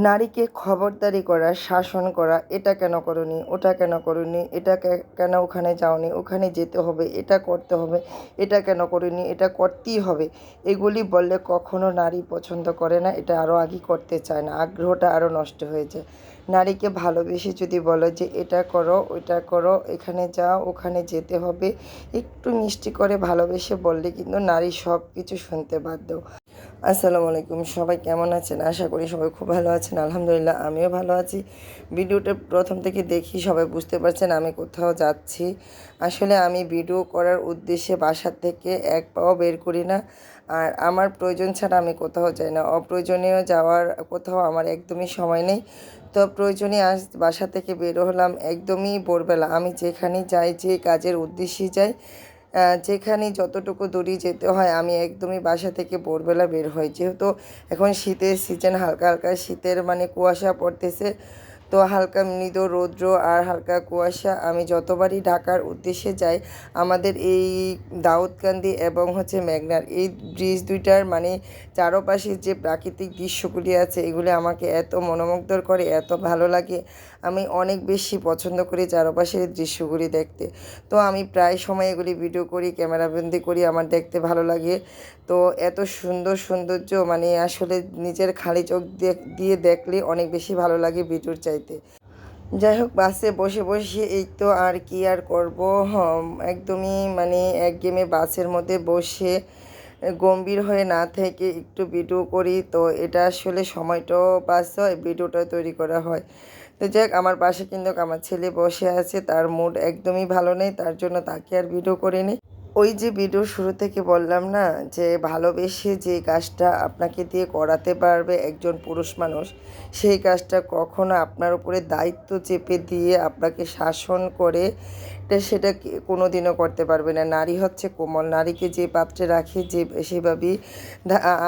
নারীকে খবরদারি করা, শাসন করা, এটা কেন করনি, ওটা কেন করনি, এটা কেন ওখানে যাওনি, ওখানে যেতে হবে, এটা করতে হবে, এটা কেন করিনি, এটা করতেই হবে। এগুলি বললে কখনো নারী পছন্দ করে না, এটা আরও আগে করতে চায় না, আগ্রহটা আরও নষ্ট হয়ে যায়। নারীকে ভালোবেসে যদি বলো যে, এটা করো, ওইটা করো, এখানে যাও, ওখানে যেতে হবে, একটু মিষ্টি করে ভালোবেসে বললে কিন্তু নারী সব কিছু শুনতে বাধ্য। আসসালামু আলাইকুম। সবাই কেমন আছেন? আশা করি সবাই খুব ভালো আছেন। আলহামদুলিল্লাহ, আমিও ভালো আছি। ভিডিওটা প্রথম থেকে দেখি সবাই বুঝতে পারছেন আমি কোথাও যাচ্ছি। আসলে আমি ভিডিও করার উদ্দেশ্যে বাসার থেকে এক পাও বের করি না। আর আমার প্রয়োজন ছাড়া আমি কোথাও যাই না। অপ্রয়োজনীয় যাওয়ার কোথাও আমার একদমই সময় নেই। তো প্রয়োজনে আজ বাসা থেকে বের হলাম একদমই ভোরবেলা। আমি যেখানে যাই, যে কাজের উদ্দেশ্যে যাই যেখানে যতটুকু দূরে যেতে হয়, আমি একদমই বাসা থেকে ভোরবেলা বের হই। যেহেতু এখন শীতের সিজন হালকা হালকা শীতের মানে কুয়াশা পড়তেছে, তো হালকা মৃদু রৌদ্র আর হালকা কুয়াশা। আমি যতবারই ঢাকার উদ্দেশ্যে যাই, আমাদের এই দাউদকান্দি এবং হচ্ছে মেঘনার এই ব্রিজ দুইটার মানে চারপাশে যে প্রাকৃতিক দৃশ্যগুলি আছে, এগুলি আমাকে এত মনোমুগ্ধর করে, এত ভালো লাগে। আমি অনেক বেশি পছন্দ করি চারপাশের দৃশ্যগুলি দেখতে। তো আমি প্রায় সময় এগুলি ভিডিও করি ক্যামেরাবন্দি করি, আমার দেখতে ভালো লাগে। তো এত সুন্দর সৌন্দর্য মানে আসলে নিজের খালি চোখ দিয়ে- দেখলে অনেক বেশি ভালো লাগে ভিডিওর চাইতে। যাই হোক, বাসে বসে বসে এই তো আর কি আর করব? একদমই মানে এক গেমে বাসের মধ্যে বসে গম্ভীর হয়ে না থেকে একটু ভিডিও করি। তো এটা আসলে সময়টাও পাস হয় ভিডিওটাও তৈরি করা হয়। তো যাক, আমার পাশে কিন্তু আমার ছেলে বসে আছে, তার মুড একদমই ভালো নেই, তার জন্য তাকে আর ভিডিও করিনি। ওই যে ভিডিও শুরু থেকে বললাম না, যে ভালোবেসে যে কাজটা আপনাকে দিয়ে করাতে পারবে একজন পুরুষ মানুষ, সেই কাজটা কখনো আপনার উপরে দায়িত্ব চেপে দিয়ে আপনাকে শাসন করে সেটা কোনো দিনও করতে পারবে না। নারী হচ্ছে কোমল, নারীকে যে পাত্রে রাখে যে সেভাবেই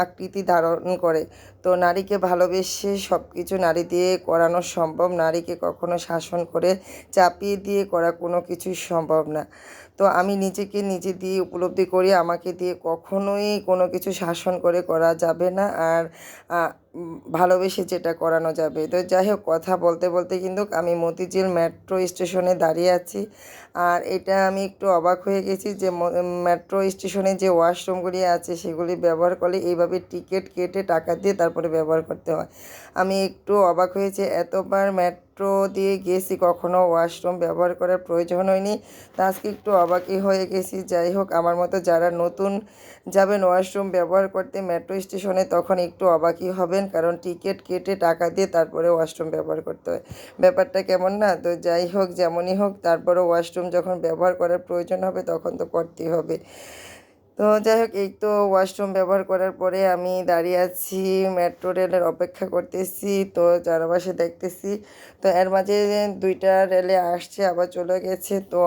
আকৃতি ধারণ করে। তো নারীকে ভালোবেসে সব কিছু নারী দিয়ে করানো সম্ভব, নারীকে কখনো শাসন করে চাপিয়ে দিয়ে করা কোনো কিছুই সম্ভব না। তো আমি নিজেকে নিজে দিয়ে উপলব্ধি করি আমাকে দিয়ে কখনোই কোনো কিছু শাসন করে করা যাবে না। আর ভালোবেসে যেটা করানো যাবে। তো যাই হোক, কথা বলতে বলতে কিন্তু আমি মতিঝিল মেট্রো স্টেশনে দাঁড়িয়ে আছি। আর এটা আমি একটু অবাক হয়ে গেছি যে মেট্রো স্টেশনে যে ওয়াশরুমগুলি আছে, সেগুলি ব্যবহার করলে এইভাবে টিকিট কেটে টাকা দিয়ে তারপরে ব্যবহার করতে হয়। আমি একটু অবাক হয়েছে, এতবার মেট্রো দিয়ে গেছি, কখনো ওয়াশরুম ব্যবহার করার প্রয়োজন হয়নি। তা আজকে একটু অবাকই হয়ে গেছি। যাই হোক, আমার মতো যারা নতুন যাবেন ওয়াশরুম ব্যবহার করতে মেট্রো স্টেশনে, তখন একটু অবাকই হবেন, কারণ টিকিট কেটে টাকা দিয়ে তারপরে ওয়াশরুম ব্যবহার করতে হয়। ব্যাপারটা কেমন না? তো যাই হোক, যেমনই হোক তারপরে ওয়াশরুম যখন ব্যবহার করার প্রয়োজন হবে, তখন তো করতেই হবে। তো যাই হোক, এই তো ওয়াশরুম ব্যবহার করার পরে আমি দাঁড়িয়ে আছি, মেট্রো রেলের অপেক্ষা করতেছি, তো চারপাশে দেখতেছি, তো এর মাঝে দুইটা রেলে আসছে, আবার চলে গেছে, তো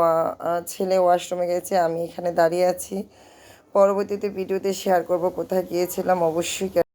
ছেলে ওয়াশরুমে গেছে, আমি এখানে দাঁড়িয়ে আছি। পরবর্তীতে ভিডিওতে শেয়ার করব কোথায় গিয়েছিলাম অবশ্যই